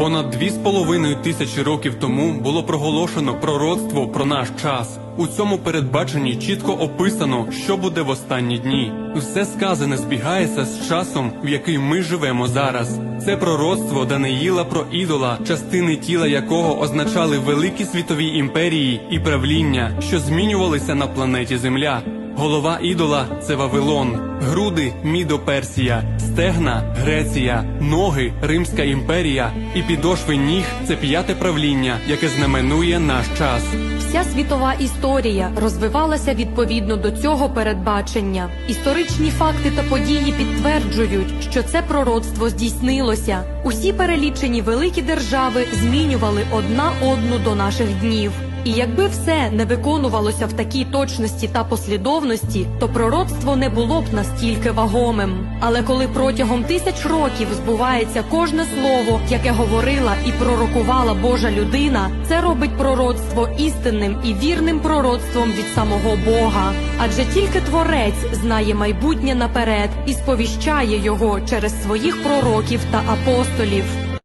Понад дві з половиною тисячі років тому було проголошено пророцтво про наш час. У цьому передбаченні чітко описано, що буде в останні дні. Все сказане збігається з часом, в який ми живемо зараз. Це пророцтво Даниїла про ідола, частини тіла якого означали великі світові імперії і правління, що змінювалися на планеті Земля. Голова ідола це Вавилон, груди Мідо-Персія, стегна Греція, ноги Римська імперія і підошви ніг це п'яте правління, яке знаменує наш час. Вся світова історія розвивалася відповідно до цього передбачення. Історичні факти та події підтверджують, що це пророцтво здійснилося. Усі перелічені великі держави змінювали одна одну до наших днів. І якби все не виконувалося в такій точності та послідовності, то пророцтво не було б настільки вагомим. Але коли протягом тисяч років збувається кожне слово, яке говорила і пророкувала Божа людина, це робить пророцтво істинним і вірним пророцтвом від самого Бога. Адже тільки творець знає майбутнє наперед і сповіщає його через своїх пророків та апостолів.